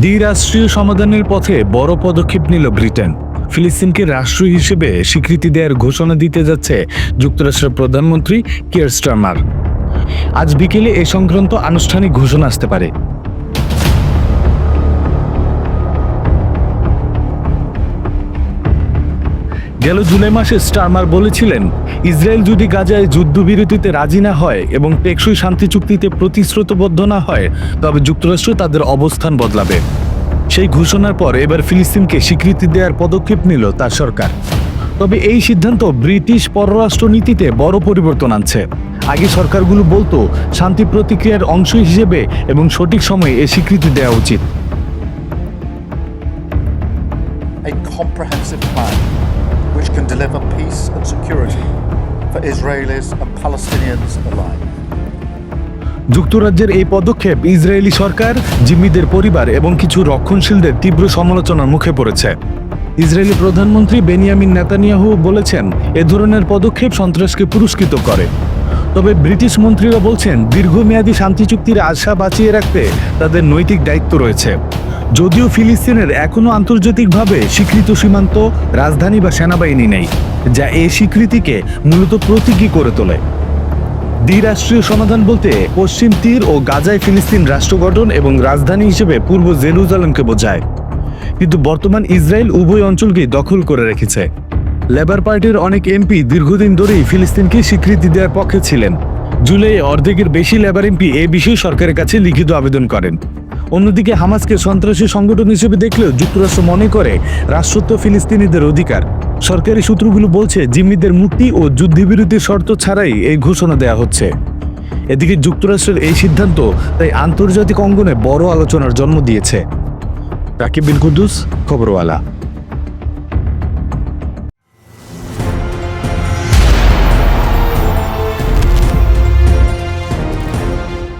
দ্বিরাষ্ট্রীয় সমাধানের পথে বড় পদক্ষেপ নিল ব্রিটেন। ফিলিস্তিনকে রাষ্ট্র হিসেবে স্বীকৃতি দেওয়ার ঘোষণা দিতে যাচ্ছে যুক্তরাষ্ট্রের প্রধানমন্ত্রী কিয়ার আজ বিকেলে এ সংক্রান্ত আনুষ্ঠানিক ঘোষণা আসতে পারে। গেল জুলাই মাসে স্টারমার বলেছিলেন, ইসরায়েল যদি গাজায় যুদ্ধবিরতিতে রাজি না হয় এবং টেকসই শান্তি চুক্তিতে প্রতিশ্রুতবদ্ধ না হয়, তবে যুক্তরাষ্ট্র তাদের অবস্থান বদলাবে। সেই ঘোষণার পর এবার ফিলিস্তিনকে স্বীকৃতি দেওয়ার পদক্ষেপ নিল তার সরকার। তবে এই সিদ্ধান্ত ব্রিটিশ পররাষ্ট্র নীতিতে বড় পরিবর্তন আনছে। আগে সরকারগুলো বলতো, শান্তি প্রতিক্রিয়ার অংশ হিসেবে এবং সঠিক সময়ে এ স্বীকৃতি দেওয়া উচিত। A comprehensive plan which can deliver peace and security for Israelis and Palestinians alike. যুক্তরাজ্যের এই পদক্ষেপ ইসরায়েলি সরকার, জিম্মিদের পরিবার এবং কিছু রক্ষণশীলদের তীব্র সমালোচনার মুখে পড়েছে। ইসরায়েলি প্রধানমন্ত্রী বেনিয়ামিন নেতানিয়াহু বলেছেন, এ ধরনের পদক্ষেপ সন্ত্রাসকে পুরস্কৃত করে। তবে ব্রিটিশ মন্ত্রীরা বলছেন, দীর্ঘমেয়াদী শান্তি চুক্তির আশা বাঁচিয়ে রাখতে তাদের নৈতিক দায়িত্ব রয়েছে। যদিও ফিলিস্তিনের এখনও আন্তর্জাতিকভাবে স্বীকৃত সীমান্ত, রাজধানী বা সেনাবাহিনী নেই, যা এই স্বীকৃতিকে মূলত প্রতীকী করে তোলে। দ্বিরাষ্ট্রীয় সমাধান বলতে পশ্চিম তীর ও গাজায় ফিলিস্তিন রাষ্ট্র গঠন এবং রাজধানী হিসেবে পূর্ব জেরুজালেমকে বোঝায়। কিন্তু বর্তমান ইসরায়েল উভয় অঞ্চলকেই দখল করে রেখেছে। লেবার পার্টির অনেক এমপি দীর্ঘদিন ধরেই ফিলিস্তিনকে স্বীকৃতি দেওয়ার পক্ষে ছিলেন। জুলাই অর্ধেকের বেশি লেবার এমপি এ বিষয়ে সরকারের কাছে লিখিত আবেদন করেন। অন্যদিকে হামাসকে সন্ত্রাসী সংগঠন হিসেবে দেখলেও যুক্তরাষ্ট্র মনে করে রাষ্ট্রত্ব ফিলিস্তিনিদের অধিকার। সরকারি সূত্রগুলো বলছে, জিম্মিদের মুক্তি ও যুদ্ধবিরতির শর্ত ছাড়াই এই ঘোষণা দেওয়া হচ্ছে। এদিকে যুক্তরাষ্ট্রের এই সিদ্ধান্ত তাই আন্তর্জাতিক অঙ্গনে বড় আলোচনার জন্ম দিয়েছে। রাকিব বিন কুদ্দুস, খবরওয়ালা।